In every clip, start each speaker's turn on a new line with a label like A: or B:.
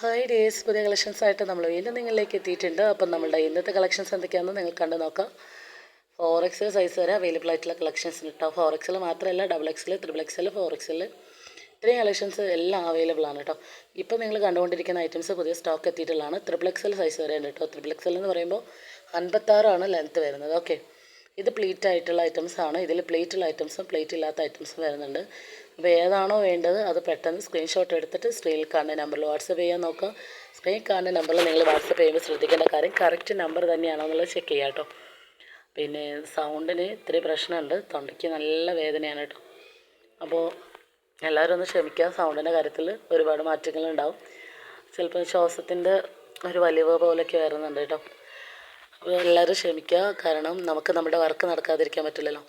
A: Hi days പുതിയ collections ആയിട്ട് നമ്മൾ വീണ്ടും നിങ്ങളിലേക്ക് എത്തിയിട്ടുണ്ട്. അപ്പം നമ്മളുടെ ഇന്നത്തെ കളക്ഷൻസ് എന്തൊക്കെയാണെന്ന് നിങ്ങൾ കണ്ടു നോക്കാം. ഫോർ എക്സ് സൈസ് വരെ അവൈലബിൾ ആയിട്ടുള്ള കളക്ഷൻസ് കേട്ടോ ഫോർ എക്സിൽ മാത്രമല്ല ഡബിൾ എക്സിൽ ത്രിബിൾ എക്സിൽ ഫോർ എക്സിൽ ഇത്രയും കളക്ഷൻസ് എല്ലാം അവൈലബിൾ ആണ് കേട്ടോ ഇപ്പോൾ നിങ്ങൾ കണ്ടുകൊണ്ടിരിക്കുന്ന ഐറ്റംസ് പുതിയ സ്റ്റോക്ക് എത്തിയിട്ടുള്ളതാണ്. ത്രിബിൾ എക്സൽ സൈസ് വരെ ഉണ്ട് കേട്ടോ ത്രിബിൾ എക്സൽ എന്ന് പറയുമ്പോൾ അൻപത്താറാണ് ലെങ്ത്ത് വരുന്നത്. ഓക്കെ ഇത് പ്ലീറ്റ് ആയിട്ടുള്ള ഐറ്റംസ് ആണ് ഇതിൽ പ്ലേറ്റുള്ള ഐറ്റംസും പ്ലേറ്റ് ഇല്ലാത്ത ഐറ്റംസും വരുന്നുണ്ട്. അപ്പോൾ ഏതാണോ വേണ്ടത് അത് പെട്ടെന്ന് സ്ക്രീൻഷോട്ട് എടുത്തിട്ട് സ്ക്രീനിൽ കാണുന്ന നമ്പറിൽ വാട്സപ്പ് ചെയ്യാൻ നോക്കുക. സ്ക്രീനിൽ കാണുന്ന നമ്പറിൽ നിങ്ങൾ വാട്സപ്പ് ചെയ്യുമ്പോൾ ശ്രദ്ധിക്കേണ്ട കാര്യം കറക്റ്റ് നമ്പർ തന്നെയാണോ എന്നുള്ളത് ചെക്ക് ചെയ്യാം കേട്ടോ. പിന്നെ സൗണ്ടിന് ഇത്തിരി പ്രശ്നമുണ്ട്. തൊണ്ടയ്ക്ക് നല്ല വേദനയാണ് കേട്ടോ. അപ്പോൾ എല്ലാവരും ഒന്ന് ക്ഷമിക്കുക. സൗണ്ടിന്റെ കാര്യത്തിൽ ഒരുപാട് മാറ്റങ്ങളുണ്ടാവും. ചിലപ്പോൾ ശ്വാസത്തിന്റെ ഒരു വലിവ് പോലെയൊക്കെ വരുന്നുണ്ട് കേട്ടോ. എല്ലാവരും ക്ഷമിക്കുക. കാരണം നമുക്ക് നമ്മുടെ വർക്ക് നടക്കാതിരിക്കാൻ പറ്റില്ലല്ലോ.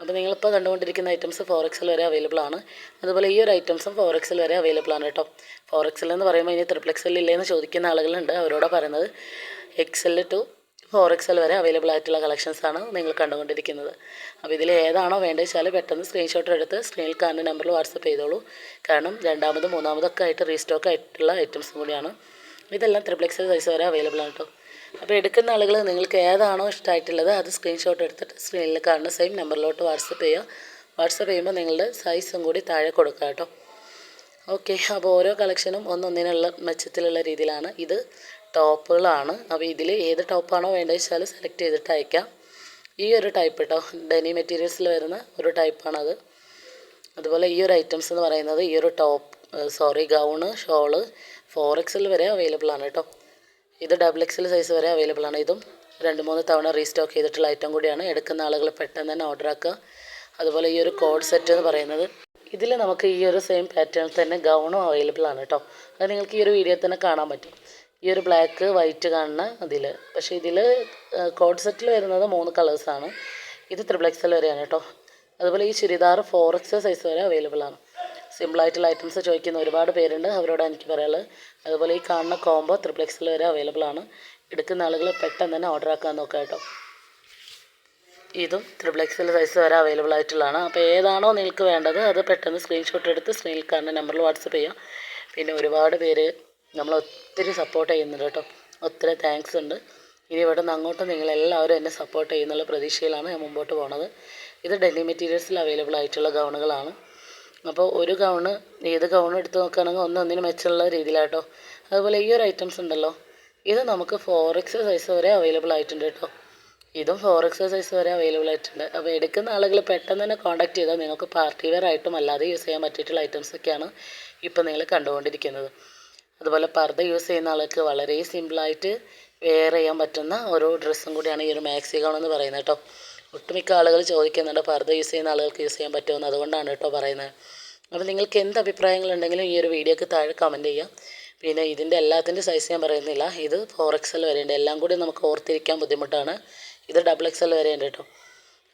A: അപ്പോൾ നിങ്ങളിപ്പോൾ കണ്ടുകൊണ്ടിരിക്കുന്ന ഐറ്റംസ് ഫോർ എക്സിൽ വരെ അവൈലബിൾ ആണ്. അതുപോലെ ഈ ഒരു ഐറ്റംസും ഫോർ എക്സിൽ വരെ അവൈലബിൾ ആണ് കേട്ടോ. ഫോർ എക്സിൽ എന്ന് പറയുമ്പോൾ ഇനി ത്രിപ്ലക്സിൽ ഇല്ലേന്ന് ചോദിക്കുന്ന ആളുകളുണ്ട്. അവരോട് പറയുന്നത്. എക്സൽ ടു ഫോർ വരെ അവൈലബിൾ ആയിട്ടുള്ള കളക്ഷൻസ് ആണ് നിങ്ങൾ കണ്ടുകൊണ്ടിരിക്കുന്നത്. അപ്പോൾ ഇതിൽ ഏതാണോ വേണ്ടത് വെച്ചാൽ പെട്ടെന്ന് സ്ക്രീൻഷോട്ട് എടുത്ത് സ്ക്രീനിൽ കാണുന്ന നമ്പറിൽ വാട്സപ്പ് ചെയ്തോളൂ. കാരണം രണ്ടാമതും മൂന്നാമതൊക്കെ ആയിട്ട് റീസ്റ്റോക്ക് ആയിട്ടുള്ള ഐറ്റംസും കൂടിയാണ്. ഇതെല്ലാം എക്സൽ സൈസ് വരെ അവൈലബിൾ ആണ് കേട്ടോ. അപ്പോൾ എടുക്കുന്ന ആളുകൾ നിങ്ങൾക്ക് ഏതാണോ ഇഷ്ടമായിട്ടുള്ളത് അത് സ്ക്രീൻഷോട്ട് എടുത്തിട്ട് സ്ക്രീനിൽ കാണുന്ന സെയിം നമ്പറിലോട്ട് വാട്സപ്പ് ചെയ്യുക വാട്സപ്പ് ചെയ്യുമ്പോൾ നിങ്ങളുടെ സൈസും കൂടി താഴെ കൊടുക്കുക കേട്ടോ. ഓക്കെ അപ്പോൾ ഓരോ കളക്ഷനും ഒന്നൊന്നിനുള്ള മെച്ചത്തിലുള്ള രീതിയിലാണ്. ഇത് ടോപ്പുകളാണ്. അപ്പോൾ ഇതിൽ ഏത് ടോപ്പാണോ വേണ്ടത് വെച്ചാൽ സെലക്ട് ചെയ്തിട്ട് അയക്കാം. ഈ ഒരു ടൈപ്പ് കേട്ടോ ഡെനി മെറ്റീരിയൽസിൽ വരുന്ന ഒരു ടൈപ്പാണത് അതുപോലെ ഈ ഒരു ഐറ്റംസ് എന്ന് പറയുന്നത് ഈ ഒരു top sorry gown shawl four എക്സിൽ വരെ അവൈലബിൾ ആണ് കേട്ടോ. ഇത് ഡബിൾ എക്സൽ സൈസ് വരെ അവൈലബിൾ ആണ്. ഇതും രണ്ട് മൂന്ന് തവണ റീസ്റ്റോക്ക് ചെയ്തിട്ടുള്ള ഐറ്റം കൂടിയാണ്. എടുക്കുന്ന ആളുകൾ പെട്ടെന്ന് തന്നെ ഓർഡർ ആക്കുക. അതുപോലെ ഈ ഒരു കോഡ് സെറ്റ് എന്ന് പറയുന്നത് ഇതിൽ നമുക്ക് ഈ ഒരു സെയിം പാറ്റേൺ തന്നെ ഗൗണും അവൈലബിൾ ആണ് കേട്ടോ അത് നിങ്ങൾക്ക് ഈ ഒരു വീഡിയോ തന്നെ കാണാൻ പറ്റും. ഈ ഒരു ബ്ലാക്ക് വൈറ്റ് കാണുന്ന അതിൽ പക്ഷേ ഇതിൽ കോഡ് സെറ്റിൽ വരുന്നത് മൂന്ന് കളേഴ്സാണ് ഇത് ത്രിബിൾ എക്സൽ വരെയാണ് കേട്ടോ അതുപോലെ ഈ ചുരിദാർ ഫോർ എക്സ് സൈസ് വരെ അവൈലബിൾ ആണ്. സിമ്പിളായിട്ടുള്ള ഐറ്റംസ് ചോദിക്കുന്ന ഒരുപാട് പേരുണ്ട്. അവരോട് എനിക്ക് പറയാനുള്ളത് അതുപോലെ ഈ കാണുന്ന കോംബോ ത്രിപ്ലെക്സിൽ വരെ അവൈലബിൾ ആണ്. എടുക്കുന്ന ആളുകൾ പെട്ടെന്ന് തന്നെ ഓർഡർ ആക്കാൻ നോക്കാം കേട്ടോ. ഇതും ത്രിപ്ലെക്സിൽ സൈസ് വരെ അവൈലബിൾ ആയിട്ടുള്ളതാണ്. അപ്പോൾ ഏതാണോ നിങ്ങൾക്ക് വേണ്ടത് അത് പെട്ടെന്ന് സ്ക്രീൻഷോട്ട് എടുത്ത് സ്ക്രീനിൽ കാണുന്ന നമ്പറിൽ വാട്സപ്പ് ചെയ്യാം. പിന്നെ ഒരുപാട് പേര് നമ്മൾ ഒത്തിരി സപ്പോർട്ട് ചെയ്യുന്നുണ്ട് കേട്ടോ. ഒത്തിരി താങ്ക്സ് ഉണ്ട്. ഇനി ഇവിടെ നിന്ന് അങ്ങോട്ട് നിങ്ങളെല്ലാവരും എന്നെ സപ്പോർട്ട് ചെയ്യുന്നുള്ള പ്രതീക്ഷയിലാണ് ഞാൻ മുമ്പോട്ട് പോണത്. ഇത് ഡെല്ലി മെറ്റീരിയൽസിൽ അവൈലബിൾ ആയിട്ടുള്ള ഗൗണുകളാണ്. അപ്പോൾ ഒരു ഗൗണ് ഏത് ഗൗൺ എടുത്ത് നോക്കുകയാണെങ്കിൽ ഒന്ന് ഒന്നിന് മെച്ചമുള്ള രീതിയിലാട്ടോ. അതുപോലെ ഈ ഒരു ഐറ്റംസ് ഉണ്ടല്ലോ. ഇത് നമുക്ക് ഫോർ എക്സ് സൈസ് വരെ അവൈലബിൾ ആയിട്ടുണ്ട് കേട്ടോ. ഇതും ഫോർ എക്സ് സൈസ് വരെ അവൈലബിൾ ആയിട്ടുണ്ട്. അപ്പോൾ എടുക്കുന്ന ആളുകൾ പെട്ടെന്ന് തന്നെ കോൺടാക്ട് ചെയ്താൽ നിങ്ങൾക്ക് പാർട്ടി വെയർ ആയിട്ടും അല്ലാതെ യൂസ് ചെയ്യാൻ പറ്റിയിട്ടുള്ള ഐറ്റംസ് ഒക്കെയാണ് ഇപ്പോൾ നിങ്ങൾ കണ്ടുകൊണ്ടിരിക്കുന്നത്. അതുപോലെ പർദ്ദ യൂസ് ചെയ്യുന്ന ആൾക്ക് വളരെ സിമ്പിളായിട്ട് വെയർ ചെയ്യാൻ പറ്റുന്ന ഒരു ഡ്രസ്സും കൂടിയാണ് ഈ ഒരു മാക്സി ഗൗൺ എന്ന് പറയുന്നത് കേട്ടോ. ഒട്ടുമിക്ക ആളുകൾ ചോദിക്കുന്നുണ്ട് പർദ്ദ യൂസ് ചെയ്യുന്ന ആളുകൾക്ക് യൂസ് ചെയ്യാൻ പറ്റുമെന്ന്? അതുകൊണ്ടാണ് കേട്ടോ പറയുന്നത്. അപ്പോൾ നിങ്ങൾക്ക് എന്ത് അഭിപ്രായങ്ങളുണ്ടെങ്കിലും ഈ ഒരു വീഡിയോക്ക് താഴെ കമന്റ് ചെയ്യാം. പിന്നെ ഇതിന്റെ എല്ലാത്തിന്റെ സൈസ് ഞാൻ പറയുന്നില്ല. ഇത് ഫോർ എക്സൽ വരെയുണ്ട്. എല്ലാം കൂടി നമുക്ക് ഓർത്തിരിക്കാൻ ബുദ്ധിമുട്ടാണ്. ഇത് ഡബിൾ എക്സൽ വരെയുണ്ട് കേട്ടോ.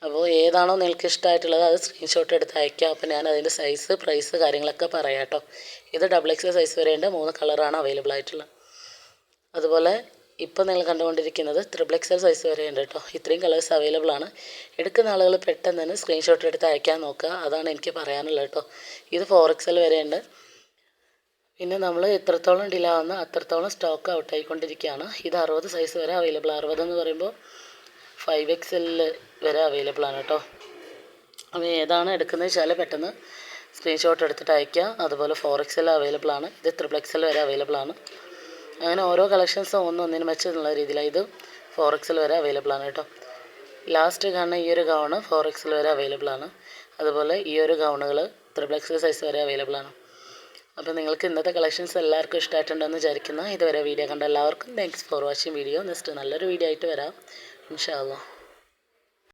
A: അപ്പോൾ ഏതാണോ നിങ്ങൾക്ക് ഇഷ്ടമായിട്ടുള്ളത് അത് സ്ക്രീൻഷോട്ട് എടുത്ത് അയക്കുക അപ്പോൾ ഞാൻ അതിന്റെ സൈസ് പ്രൈസ് കാര്യങ്ങളൊക്കെ പറയാം കേട്ടോ. ഇത് ഡബിൾ എക്സൽ സൈസ് വരെയുണ്ട്. മൂന്ന് കളറാണ് അവൈലബിൾ ആയിട്ടുള്ളത്. അതുപോലെ ഇപ്പോൾ നിങ്ങൾ കണ്ടുകൊണ്ടിരിക്കുന്നത് ത്രിബിൾ എക്സൽ സൈസ് വരെ ഉണ്ട് കേട്ടോ ഇത്രയും കളേഴ്സ് അവൈലബിൾ ആണ്. എടുക്കുന്ന ആളുകൾ പെട്ടെന്ന് തന്നെ സ്ക്രീൻഷോട്ട് എടുത്ത് അയക്കാൻ നോക്കുക. അതാണ് എനിക്ക് പറയാനുള്ളത് കേട്ടോ ഇത് ഫോർ എക്സൽ വരെ ഉണ്ട്. പിന്നെ നമ്മൾ എത്രത്തോളം ഡിലേ ആവുന്ന അത്രത്തോളം സ്റ്റോക്ക് ഔട്ട് ആയിക്കൊണ്ടിരിക്കുകയാണ്. ഇത് അറുപത് സൈസ് വരെ അവൈലബിൾ അറുപത് എന്ന് പറയുമ്പോൾ ഫൈവ് എക്സലിൽ വരെ അവൈലബിൾ ആണ് കേട്ടോ അപ്പോൾ ഏതാണ് എടുക്കുന്നത് വെച്ചാൽ പെട്ടെന്ന് സ്ക്രീൻഷോട്ട് എടുത്തിട്ട് അയക്കുക അതുപോലെ ഫോർ എക്സൽ അവൈലബിൾ ആണ്. ഇത് ത്രിബിൾ എക്സൽ വരെ അവൈലബിൾ ആണ്. അങ്ങനെ ഓരോ കളക്ഷൻസും ഒന്നൊന്നിനും മെച്ചെന്നുള്ള രീതിയിലാണ് ഇത് ഫോർ എക്സിൽ വരെ അവൈലബിൾ ആണ് കേട്ടോ. ലാസ്റ്റ് കാണുന്ന ഈ ഒരു ഗൗണ് ഫോർ എക്സിൽ വരെ അവൈലബിൾ ആണ്. അതുപോലെ ഈ ഒരു ഗൗണുകൾ ത്രിബിൾ സൈസ് വരെ അവൈലബിൾ ആണ്. അപ്പോൾ നിങ്ങൾക്ക് ഇന്നത്തെ കളക്ഷൻസ് എല്ലാവർക്കും ഇഷ്ടമായിട്ടുണ്ടെന്ന് വിചാരിക്കുന്നു. ഇതുവരെ വീഡിയോ കണ്ട എല്ലാവർക്കും thanks for watching video next നല്ലൊരു വീഡിയോ ആയിട്ട് വരാം. ഇൻഷാ അള്ളാഹ്